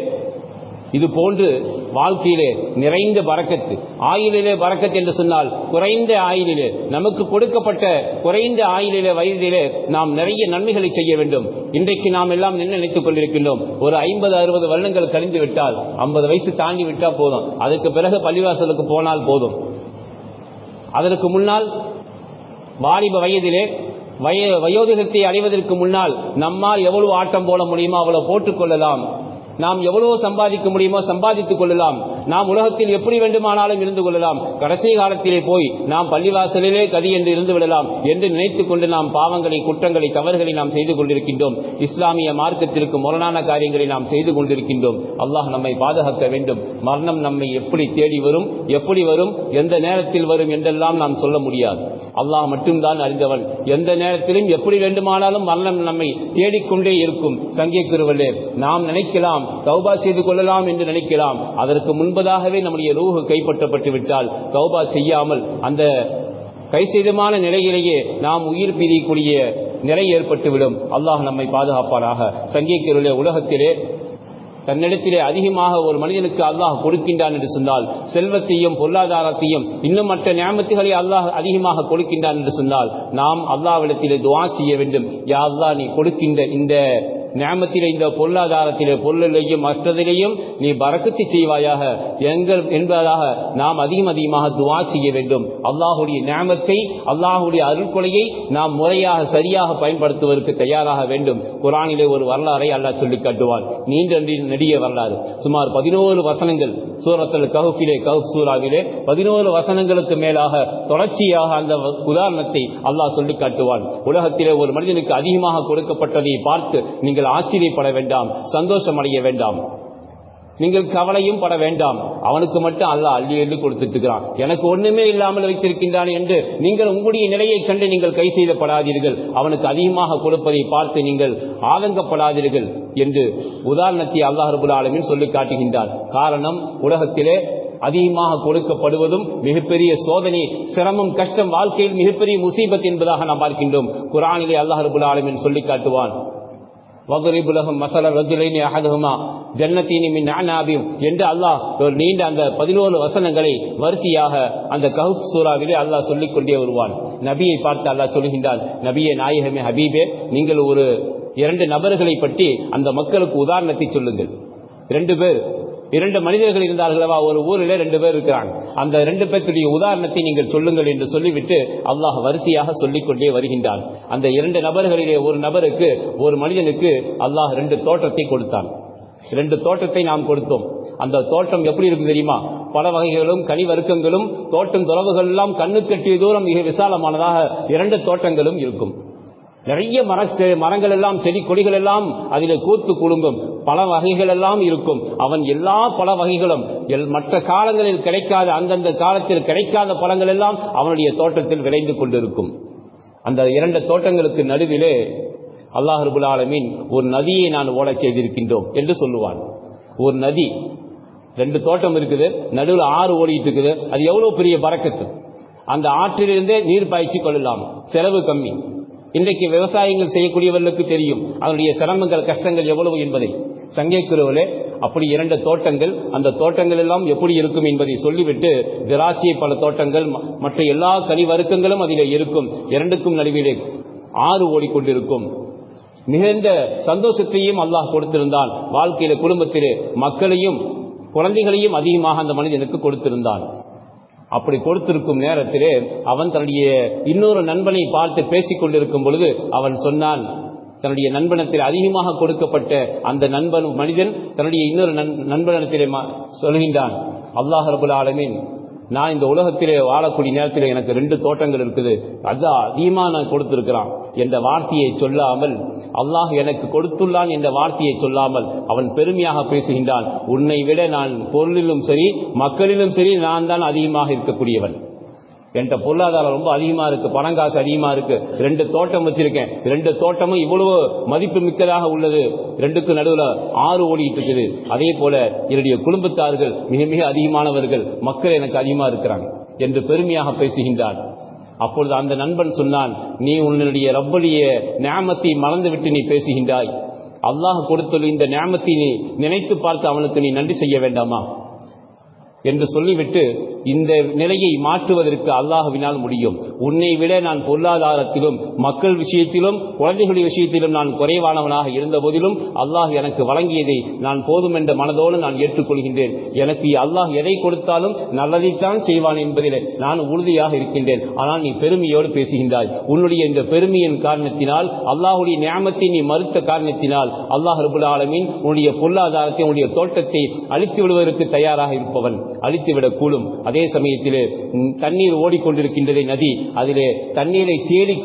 இது போன்று வாழ்க்கையிலே நிறைந்த பறக்கத்து. ஆயிலிலே பறக்கத்து என்று சொன்னால் குறைந்த ஆயிலிலே நமக்கு கொடுக்கப்பட்ட குறைந்த ஆயிலிலே வயதிலே நாம் நிறைய நன்மைகளை செய்ய வேண்டும். இன்றைக்கு நாம் எல்லாம் என்ன நினைத்துக் கொண்டிருக்கின்றோம்? ஒரு ஐம்பது அறுபது வருடங்கள் கழிந்து விட்டால் ஐம்பது வயசு தாண்டி விட்டால் போதும். அதுக்கு பிறகு பள்ளிவாசலுக்கு போனால் போதும். அதற்கு முன்னால் வாலிப வயதிலே வய வயோதிகத்தை அடைவதற்கு முன்னால் நம்மால் எவ்வளவு ஆட்டம் போட முடியுமோ அவ்வளவு போட்டுக் கொள்ளலாம். நாம் எவ்வளவு சம்பாதிக்க முடியுமோ சம்பாதித்துக் கொள்ளலாம். நாம் உலகத்தில் எப்படி வேண்டுமானாலும் இருந்து கொள்ளலாம். கடைசி காலத்திலே போய் நாம் பள்ளிவாசலிலே கதி என்று இருந்து விடலாம் என்று நினைத்துக் கொண்டு நாம் பாவங்களை குற்றங்களை தவறுகளை நாம் செய்து கொண்டிருக்கின்றோம். இஸ்லாமிய மார்க்கத்திற்கு முரணான காரியங்களை நாம் செய்து கொண்டிருக்கின்றோம். அல்லாஹ் நம்மை பாதுகாக்க வேண்டும். மரணம் நம்மை எப்படி தேடி வரும் எப்படி வரும் எந்த நேரத்தில் வரும் என்றெல்லாம் நாம் சொல்ல முடியாது. அல்லாஹ் மட்டும்தான் அறிந்தவன். எந்த நேரத்திலும் எப்படி வேண்டுமானாலும் மரணம் நம்மை தேடிக்கொண்டே இருக்கும். சங்கிய குருவலே நாம் நினைக்கலாம் தௌபா செய்து கொள்ளலாம் என்று நினைக்கலாம். அதற்கு முன்பதாகவே நம்முடைய ரூஹு கைப்பற்றப்பட்டு விட்டால் தௌபா செய்யாமல் அந்த கைசேதமான நிலையிலேயே நாம் உயிர் பிரியக்கூடிய நிலை ஏற்பட்டுவிடும். அல்லாஹ் நம்மை பாதுகாப்பானாக. சங்கியக்கிருளே உலகத்திலே தன்னிடத்திலே அதிகமாக ஒரு மனிதனுக்கு அல்லாஹ் கொடுக்கின்றான் என்று சொன்னால் செல்வத்தையும் பொருளாதாரத்தையும் இன்னும் மற்ற ஞாபகத்துகளை அல்லாஹ் அதிகமாக கொடுக்கின்றான் என்று சொன்னால் நாம் அல்லாவிடத்திலே துவா செய்ய வேண்டும். யா அல்லா நீ கொடுக்கின்ற இந்த ஞாபகத்திலே இந்த பொருளாதாரத்திலே பொருளிலேயும் மற்றதிலேயும் நீ பறக்கத்து செய்வாயாக. எங்கள் என்பதாக நாம் அதிகம் அதிகமாக துவா செய்ய வேண்டும். அல்லாஹுடைய ஞாபகத்தை அல்லாஹுடைய அருள்கொலையை நாம் முறையாக சரியாக பயன்படுத்துவதற்கு தயாராக வேண்டும். குரானிலே ஒரு வரலாறை அல்லாஹ் சொல்லி காட்டுவான். நீண்ட நெடிய வரலாறு. சுமார் பதினோரு வசனங்கள் சூரத்தில் கஹுஃபிலே கஹுப் சூராவிலே பதினோரு வசனங்களுக்கு மேலாக தொடர்ச்சியாக அந்த உதாரணத்தை அல்லாஹ் சொல்லி காட்டுவான். உலகத்திலே ஒரு மனிதனுக்கு அதிகமாக கொடுக்கப்பட்டதை பார்த்து நீங்கள் நீங்கள் ஆச்சரியப்பட வேண்டாம் சந்தோஷம் அடைய வேண்டாம். நீங்கள் கவலையும் பட வேண்டாம். அவனுக்கு மட்டும் அல்ல அள்ளி அள்ளி கொடுத்துட்டு இருக்கிறான் எனக்கு ஒண்ணுமே இல்லாமல் வைத்திருக்கின்றான் என்று நீங்கள் உங்களுடைய நிலையை கண்டு நீங்கள் கை செய்தப்படாதீர்கள். அவனுக்கு அதிகமாக கொடுப்பதை பார்த்து நீங்கள் ஆதங்கப்படாதீர்கள் என்று உதாரணத்தை அல்லாஹர்புல் ஆலமின் சொல்லி காட்டுகின்றார். காரணம் உலகத்திலே அதிகமாக கொடுக்கப்படுவதும் மிகப்பெரிய சோதனை சிரமம் கஷ்டம் வாழ்க்கையில் மிகப்பெரிய முசீபத் என்பதாக நாம் பார்க்கின்றோம். குரானிலே அல்லாஹர்புல் ஆலமின் சொல்லி காட்டுவான். வகுரிபுலகம் மசல ரஜுலைனி அகதுமா ஜன்னத்தீனி மின் நானாபியும் என்று அல்லாஹ் ஒரு நீண்ட அந்த பதினோரு வசனங்களை வரிசையாக அந்த கஹப் சூறாவிலே அல்லாஹ் சொல்லிக் கொண்டே வருவான். நபியை பார்த்து அல்லாஹ் சொல்கின்றான் நபியே நாயகமே ஹபீபே நீங்கள் ஒரு இரண்டு நபர்களை பற்றி அந்த மக்களுக்கு உதாரணத்தை சொல்லுங்கள். இரண்டு பேர் இரண்டு மனிதர்கள் இருந்தார்களவா? ஒரு ஊரில் ரெண்டு பேர் இருக்கிறான் அந்த ரெண்டு பேர்த்துடைய உதாரணத்தை நீங்கள் சொல்லுங்கள் என்று சொல்லிவிட்டு அல்லாஹ் வரிசையாக சொல்லிக்கொண்டே வருகின்றான். அந்த இரண்டு நபர்களிலே ஒரு நபருக்கு ஒரு மனிதனுக்கு அல்லாஹ் ரெண்டு தோட்டத்தை கொடுத்தான். ரெண்டு தோட்டத்தை நாம் கொடுத்தோம். அந்த தோட்டம் எப்படி இருக்கும் தெரியுமா? பல வகைகளும் கனி வர்க்கங்களும் தோட்டம் துறவுகள் எல்லாம் கண்ணு கட்டிய தூரம் மிக விசாலமானதாக இரண்டு தோட்டங்களும் இருக்கும். நிறைய மர மரங்கள் எல்லாம் செடி கொடிகள் எல்லாம் அதில் கூத்து குலுங்கும். பல வகைகள் எல்லாம் இருக்கும். அவன் எல்லா பல வகைகளும் மற்ற காலங்களில் கிடைக்காத அந்தந்த காலத்தில் கிடைக்காத பழங்கள் எல்லாம் அவனுடைய தோட்டத்தில் விளைந்து கொண்டிருக்கும். அந்த இரண்டு தோட்டங்களுக்கு நடுவிலே அல்லாஹர்புல் ஆலமீன் ஒரு நதியை நான் ஓடச் செய்திருக்கின்றோம் என்று சொல்லுவான். ஒரு நதி ரெண்டு தோட்டம் இருக்குது நடுவில் ஆறு ஓடிட்டு இருக்குது அது எவ்வளவு பெரிய பறக்கத்து? அந்த ஆற்றிலிருந்தே நீர் பாய்ச்சி கொள்ளலாம் செலவு கம்மி. இன்றைக்கு விவசாயங்கள் செய்யக்கூடியவர்களுக்கு தெரியும். அதனுடைய சிரமங்கள் கஷ்டங்கள் எவ்வளவு என்பதை. சங்கைக்குருவிலே அப்படி இரண்டு தோட்டங்கள் அந்த தோட்டங்கள் எல்லாம் எப்படி இருக்கும் என்பதை சொல்லிவிட்டு திராட்சை பல தோட்டங்கள் மற்ற எல்லா கனி வருக்கங்களும் அதிலே இருக்கும். இரண்டுக்கும் நடுவிலே ஆறு ஓடிக்கொண்டிருக்கும். மிகுந்த சந்தோஷத்தையும் அல்லாஹ் கொடுத்திருந்தான் வாழ்க்கையில குடும்பத்திலே மக்களையும் குழந்தைகளையும் அதிகமாக அந்த மனிதனுக்கு கொடுத்திருந்தான் அப்படி கொடுத்திருக்கும் நேரத்திலே அவன் தன்னுடைய இன்னொரு நண்பனை பார்த்து பேசிக் கொண்டிருக்கும் பொழுது அவன் சொன்னான் தன்னுடைய நண்பனத்தில் அதிகமாக கொடுக்கப்பட்ட அந்த நண்பன் மனிதன் தன்னுடைய இன்னொரு நண்பனத்திலே சொல்கின்றான் அல்லாஹ் ரபுல் ஆலமின் நான் இந்த உலகத்திலே வாழக்கூடிய நேரத்தில் எனக்கு ரெண்டு தோட்டங்கள் இருக்குது. அதான் அதிகமா நான் கொடுத்திருக்கிறான். என்ற வார்த்தையை சொல்லாமல் அல்லாஹ் எனக்கு கொடுத்துள்ளான் என்ற வார்த்தையை சொல்லாமல் அவன் பெருமையாக பேசுகின்றான். உன்னை விட நான் பொருளிலும் சரி மக்களிலும் சரி நான் தான் அதிகமாக இருக்கக்கூடியவன். என்கிட்ட பொருளாதாரம் ரொம்ப அதிகமா இருக்கு பணங்காசு அதிகமா இருக்கு. ரெண்டு தோட்டம் வச்சிருக்கேன். ரெண்டு தோட்டமும் இவ்வளவு மதிப்பு மிக்கதாக உள்ளது. ரெண்டுக்கு நடுவில் ஆறு ஓடிட்டு இருக்குது. அதே போல என்னுடைய குடும்பத்தார்கள் மிக மிக அதிகமானவர்கள். மக்கள் எனக்கு அதிகமா இருக்கிறாங்க என்று பெருமையாக பேசுகின்றார். அப்பொழுது அந்த நண்பன் சொன்னான் நீ உன்னுடைய ரப்பலிய ஞாமத்தை மறந்துவிட்டு நீ பேசுகின்றாய். அல்லாஹ் கொடுத்துள்ள இந்த நேமத்தை நீ நினைத்து பார்த்து அவனுக்கு நீ நன்றி செய்ய வேண்டாமா? என்று சொல்லிவிட்டு இந்த நிலையை மாற்றுவதற்கு அல்லாஹுவினால் முடியும். உன்னை விட நான் பொருளாதாரத்திலும் மக்கள் விஷயத்திலும் குழந்தைகளின் விஷயத்திலும் நான் குறைவானவனாக இருந்த போதிலும் அல்லாஹ் எனக்கு வழங்கியதை நான் போதும் என்ற மனதோடு நான் ஏற்றுக்கொள்கின்றேன். எனக்கு அல்லாஹ் எதை கொடுத்தாலும் நல்லதைத்தான் செய்வான் என்பதில் நான் உறுதியாக இருக்கின்றேன். ஆனால் நீ பெருமையோடு பேசுகின்றாய். உன்னுடைய இந்த பெருமையின் காரணத்தினால் அல்லாஹுடைய நியமத்தை நீ மறுத்த காரணத்தினால் அல்லாஹ் ரபுல் ஆலமீன் உன்னுடைய பொருளாதாரத்தை உன்னுடைய தோட்டத்தை அழித்து விடுவதற்கு தயாராக இருப்பவன். அழித்துவிடக் கூடும். அதே சமயத்திலே தண்ணீர் ஓடிக்கொண்டிருக்கின்றதே நதி. அதிலே தண்ணீரை தேடி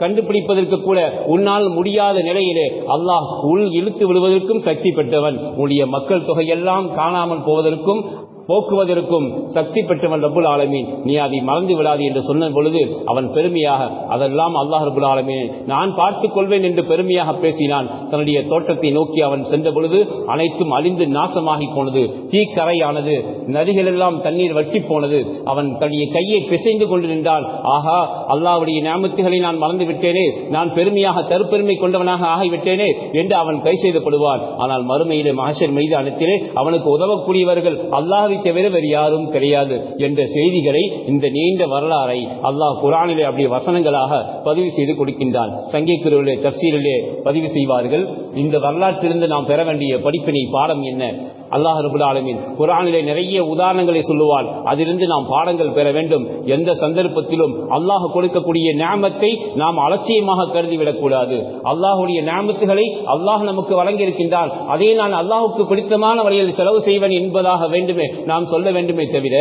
கண்டுபிடிப்பதற்கு கூட உன்னால் முடியாத நிலையிலே அல்லாஹ் உள் இழுத்து விடுவதற்கும் சக்தி பெற்றவன். உன்னுடைய மக்கள் தொகையெல்லாம் காணாமல் போவதற்கும் போக்குவதற்கும் சக்தி பெற்றவன் ரபுல் ஆலமீன். நீ அதை மறந்து விடாது என்று சொன்ன பொழுது அவன் பெருமையாக அதெல்லாம் அல்லாஹ் ரபுல் ஆலமீன். நான் பார்த்துக் கொள்வேன் என்று பெருமையாக பேசினான். தன்னுடைய தோட்டத்தை நோக்கி அவன் சென்ற பொழுது அனைத்தும் அழிந்து நாசமாகி போனது. தீக்கரையானது நதிகள் எல்லாம் தண்ணீர் வற்றி போனது. அவன் தன்னுடைய கையை பிசைந்து கொண்டு நின்றான். ஆஹா அல்லாவுடைய ஞாபகத்துகளை நான் மறந்து விட்டேனே. நான் பெருமையாக தருப்பெருமை கொண்டவனாக ஆகிவிட்டேனே என்று அவன் கை செய்தப்படுவான் ஆனால் மறுமையிலே மகசர் மைதானத்திலே அவனுக்கு உதவக்கூடியவர்கள் அல்லாஹை தவிர வேறு யாரும் கிடையாது என்ற செய்திகளை இந்த நீண்ட வரலாறை அல்லாஹ் குரானிலே அப்படி வசனங்களாக பதிவு செய்து கொடுக்கின்றான். சங்கீக்குருவிலே தப்சீரிலே பதிவு செய்வார்கள். இந்த வரலாற்றிலிருந்து நாம் பெற வேண்டிய படிப்பினை பாடம் என்ன? அல்லாஹ் ரபுல் ஆலமீன் குரானிலே நிறைய உதாரணங்களை சொல்லுவார் அதிலிருந்து நாம் பாடங்கள் பெற வேண்டும். எந்த சந்தர்ப்பத்திலும் அல்லாஹ் கொடுக்கக்கூடிய ஞாபத்தை நாம் அலட்சியமாக கருதிவிடக்கூடாது. அல்லாஹுடைய ஞாபத்துகளை அல்லாஹ் நமக்கு வழங்கியிருக்கின்றான். அதை நான் அல்லாஹுக்கு பிடித்தமான வழியில் செலவு செய்வேன் என்பதாக வேண்டுமே நாம் சொல்ல வேண்டுமே தவிர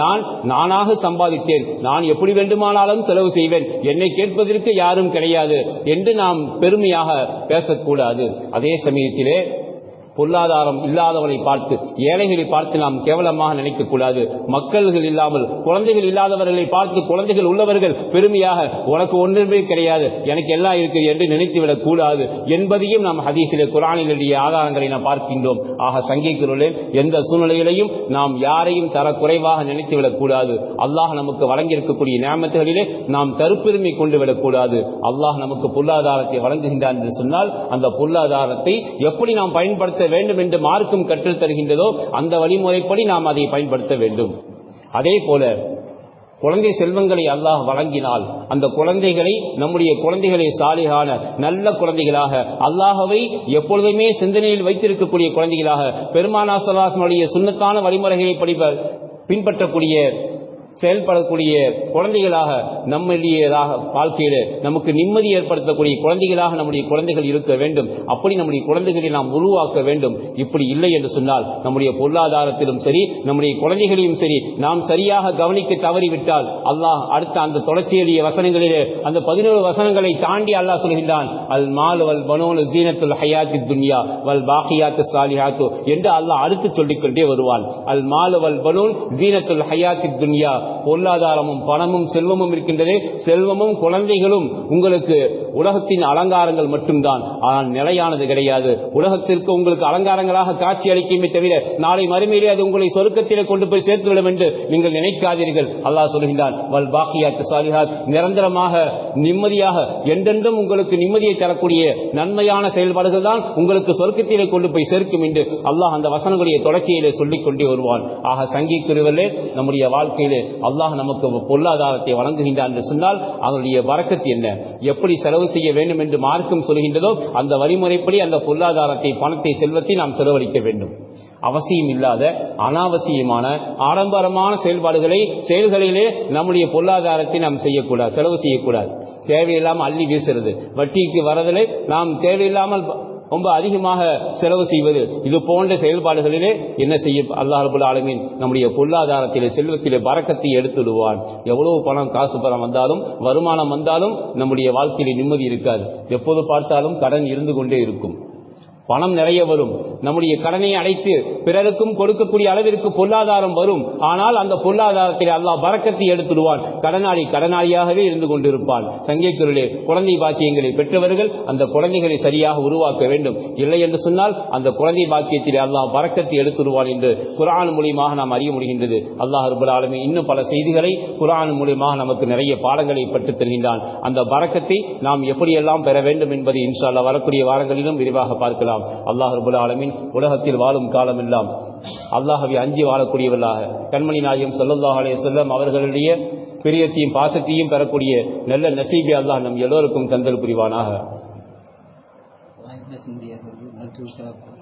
நான் நானாக சம்பாதித்தேன். நான் எப்படி வேண்டுமானாலும் செலவு செய்வேன். என்னை கேட்பதற்கு யாரும் கிடையாது என்று நாம் பெருமையாக பேசக்கூடாது. அதே சமயத்திலே பொருளாதாரம் இல்லாதவனை பார்த்து ஏழைகளை பார்த்து நாம் கேவலமாக நினைக்கக்கூடாது. மக்கள்கள் இல்லாமல் குழந்தைகள் இல்லாதவர்களை பார்த்து குழந்தைகள் உள்ளவர்கள் பெருமையாக உனக்கு ஒன்றுமே கிடையாது எனக்கு எல்லாம் இருக்கு என்று நினைத்துவிடக் கூடாது என்பதையும் நாம் ஹதீசிலே குரானிலுடைய ஆதாரங்களை நாம் பார்க்கின்றோம். ஆக சங்கிக்கிறோம் எந்த சூழ்நிலையிலையும் நாம் யாரையும் தர குறைவாக நினைத்துவிடக் கூடாது. அல்லாஹ் நமக்கு வழங்கியிருக்கக்கூடிய நியமத்துகளிலே நாம் தருப்பெருமை கொண்டு விடக்கூடாது அல்லாஹ் நமக்கு பொருளாதாரத்தை வழங்குகின்றான் என்று சொன்னால் அந்த பொருளாதாரத்தை எப்படி நாம் பயன்படுத்த வேண்டும் என்று மார்க்கும் கற்றுத் தருகின்றதோ அந்த வழிமுறைப்படி நாம் அதை பயன்படுத்த வேண்டும். அதே போல குழந்தை செல்வங்களை அல்லாஹ் வழங்கினால் அந்த குழந்தைகளை நம்முடைய குழந்தைகளை சாலிகான நல்ல குழந்தைகளாக அல்லாஹவை எப்பொழுதுமே சிந்தனையில் வைத்திருக்கக்கூடிய குழந்தைகளாக பெருமானா சலாசனுடைய சுண்ணத்தான வழிமுறைகளை படிப்ப பின்பற்றக்கூடிய செயல்படக்கூடிய குழந்தைகளாக நம்முடையதாக வாழ்க்கையில நமக்கு நிம்மதி ஏற்படுத்தக்கூடிய குழந்தைகளாக நம்முடைய குழந்தைகள் இருக்க வேண்டும். அப்படி நம்முடைய குழந்தைகளை நாம் உருவாக்க வேண்டும். இப்படி இல்லை என்று சொன்னால் நம்முடைய பொருளாதாரத்திலும் சரி நம்முடைய குழந்தைகளையும் சரி நாம் சரியாக கவனிக்க தவறிவிட்டால் அல்லாஹ் அடுத்த அந்த தொடர்ச்சியலிய வசனங்களிலே அந்த பதினோரு வசனங்களை தாண்டி அல்லாஹ் சொல்கின்றான் அல் மால் வல் பனோல் ஜீனத்துல் ஹயாத்தி துன்யா வல் பாக்கியாத்து சாலிஹாத்து என்று அல்லாஹ் அடுத்து சொல்லிக்கொண்டே வருவான். அல் மால் வல் பனோல் ஜீனத்துல் ஹயாத்தி துன்யா பொருளாதாரமும் பணமும் செல்வமும் இருக்கின்றது செல்வமும் குழந்தைகளும் உங்களுக்கு உலகத்தின் அலங்காரங்கள் மட்டும்தான். ஆனால் நிலையானது கிடையாது. உலகத்திற்கு உங்களுக்கு அலங்காரங்களாக காட்சி அளிக்குமே தவிர நாளை மறுமையிலே அது உங்களை சொருக்கத்திலே கொண்டு போய் சேர்த்துவிடும் என்று நீங்கள் நினைக்காதீர்கள். அல்லாஹ் சொல்கின்றான் வல் பாக்கியாத்து சாலிஹாத். நிரந்தரமாக நிம்மதியாக என்றென்றும் உங்களுக்கு நிம்மதியை தரக்கூடிய நன்மையான செயல்பாடுகள் தான் உங்களுக்கு சொர்க்கத்திலே கொண்டு போய் சேர்க்கும் என்று அல்லாஹ் அந்த வசனங்களுடைய தொடர்ச்சியிலே சொல்லிக் கொண்டே வருவான். ஆக சங்கி நம்முடைய வாழ்க்கையிலே அல்லாஹ் நமக்கு பொருளாதாரத்தை வழங்குகின்றான் என்று சொன்னால் அதனுடைய வரக்கத்து என்ன? எப்படி செலவு செய்ய வேண்டும் என்று மார்க்கம் சொல்கின்றதோ அந்த வழிமுறைப்படி அந்த பொருளாதாரத்தை பணத்தை செல்வத்தை நாம் செலவழிக்க வேண்டும். அவசியம் இல்லாத அனாவசியமான ஆடம்பரமான செயல்பாடுகளை செயல்களிலே நம்முடைய பொருளாதாரத்தை நாம் செய்யக்கூடாது செலவு செய்யக்கூடாது. தேவையில்லாமல் அள்ளி வீசுறது. வட்டிக்கு வரதிலே நாம் தேவையில்லாமல் ரொம்ப அதிகமாக செலவு செய்வது. இது போன்ற செயல்பாடுகளிலே என்ன செய்ய அல்லாஹபுல் ஆலமின் நம்முடைய பொருளாதாரத்திலே செல்வத்திலே பறக்கத்தை எடுத்துடுவான். எவ்வளவு பணம் காசு பணம் வந்தாலும் வருமானம் வந்தாலும் நம்முடைய வாழ்க்கையிலே நிம்மதி இருக்காது. எப்போது பார்த்தாலும் கடன் இருந்து கொண்டே இருக்கும். பணம் நிறைய வரும். நம்முடைய கடனை அடைத்து பிறருக்கும் கொடுக்கக்கூடிய அளவிற்கு பொருளாதாரம் வரும். ஆனால் அந்த பொருளாதாரத்தில் அல்லாஹ் பறக்கத்தை எடுத்துடுவான். கடனாளி கடனாளியாகவே இருந்து கொண்டிருப்பான். சங்கீக்குரலே குழந்தை பாக்கியங்களை பெற்றவர்கள் அந்த குழந்தைகளை சரியாக உருவாக்க வேண்டும். இல்லை என்று சொன்னால் அந்த குழந்தை பாக்கியத்தில் அல்லாஹ் பறக்கத்தை எடுத்துடுவான் என்று குரான் மூலியமாக நாம் அறிய முடிகின்றது. அல்லாஹ் ரபுல் இன்னும் பல செய்திகளை குரான் மூலியமாக நமக்கு நிறைய பாடங்களை பெற்றுத் தருகின்றான். அந்த பறக்கத்தை நாம் எப்படியெல்லாம் பெற வேண்டும் என்பதை இன்ஷா வரக்கூடிய வாரங்களிலும் விரிவாக பார்க்கலாம். அல்லாஹ் ரபுல் ஆலமின் உலகத்தில் வாழும் காலம் எல்லாம் அல்லாஹவை அஞ்சி வாழக்கூடியவர்களாக. கண்மணி நாயகம் ஸல்லல்லாஹு அலைஹி செல்லம் அவர்களுடைய பிரியத்தையும் பாசத்தையும் பெறக்கூடிய நல்ல நசீபி அல்லாஹ் நம் எல்லோருக்கும் தந்தல் புரிவானாக. வாய் பேச முடியாது. மருத்துவ சிறப்பு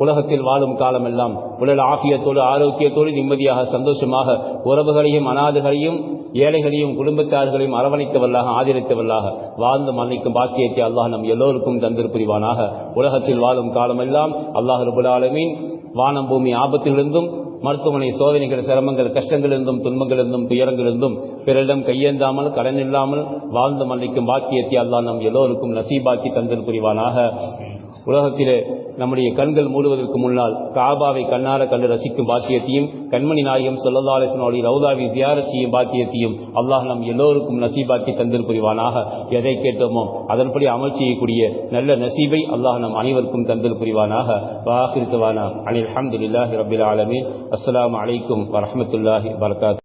உலகத்தில் வாழும் காலமெல்லாம் உடல் ஆபியத்தோடு ஆரோக்கியத்தோடு நிம்மதியாக சந்தோஷமாக உறவுகளையும் அனாதுகளையும் ஏழைகளையும் குடும்பத்தார்களையும் அரவணைத்தவல்லாக ஆதரித்தவல்லாக வாழ்ந்து மன்னிக்கும் பாக்கியத்தை அல்லாஹ் நம் எல்லோருக்கும் தந்திருப்பிரிவானாக உலகத்தில் வாழும் காலமெல்லாம் அல்லாஹ் ரபுல் வானம் பூமி ஆபத்திலிருந்தும் மருத்துவமனை சோதனைகள் சிரமங்கள் கஷ்டங்களிலிருந்தும் துன்பங்களிலிருந்தும் துயரங்களிலிருந்தும் பிறரிடம் கையேந்தாமல் கடன் இல்லாமல் வாழ்ந்து மன்னிக்கும் பாக்கியத்தை அல்லாஹ் நம் எல்லோருக்கும் நசீபாக்கி தந்திருப்பிரிவானாக உலகத்திலே நம்முடைய கண்கள் மூடுவதற்கு முன்னால் காபாவை கண்ணார கண்டு ரசிக்கும் பாக்கியத்தையும் கண்மணி நாயகம் சொல்லல்லாலேசனுடைய ரவுதாவை தியார செய்யும் பாக்கியத்தையும் அல்லாஹ் நம் எல்லோருக்கும் நசீபாக்கி தந்தில் புரிவானாக எதை கேட்டோமோ அதன்படி அமல் செய்யக்கூடிய நல்ல நசீபை அல்லாஹ் நம் அனைவருக்கும் தந்தில் புரிவானாக வாஹிருத்துவானா அனில் அஹமதுல்லாஹி ரபில் ஆலமீன். அஸ்லாம் அலைக்கும் வரமத்துல்லாஹி வரகாத்